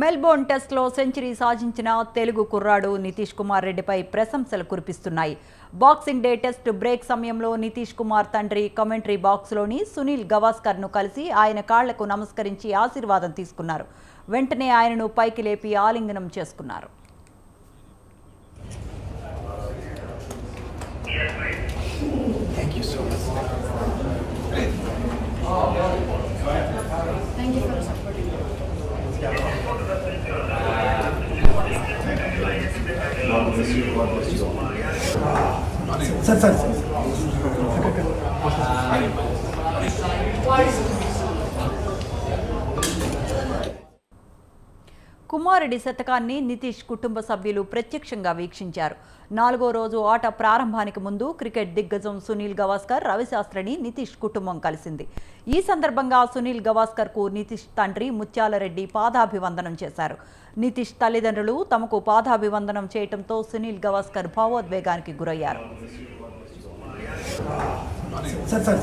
Melbourne టెస్ట్లో century సాధించిన తెలుగు కుర్రాడు నితీష్ కుమార్ రెడ్డిపై ప్రశంసలు కురిపిస్తున్నాయి. బాక్సింగ్ డే టెస్ట్ బ్రేక్ సమయంలో నితీష్ కుమార్ తండ్రి కమెంటరీ బాక్స్లోని సునీల్ గవాస్కర్ను కలిసి ఆయన కాళ్ళకు నమస్కరించి ఆశీర్వాదం తీసుకున్నారు. వెంటనే ఆయనను పైకి లేపి ఆలింగనం చేసుకున్నారు. Thank you so much. Sir sir sir కుమారుడి శతకాన్ని నితీష్ కుటుంబ సభ్యులు ప్రత్యక్షంగా వీక్షించారు. నాలుగో రోజు ఆట ప్రారంభానికి ముందు క్రికెట్ దిగ్గజం సునీల్ గవాస్కర్ రవిశాస్త్రిని నితీష్ కుటుంబం కలిసింది. ఈ సందర్భంగా సునీల్ గవాస్కర్కు నితీష్ తండ్రి ముత్యాలరెడ్డి పాదాభివందనం చేశారు. నితీష్ తల్లిదండ్రులు తమకు పాదాభివందనం చేయడంతో సునీల్ గవాస్కర్ భావోద్వేగానికి గురయ్యారు. Sir sir.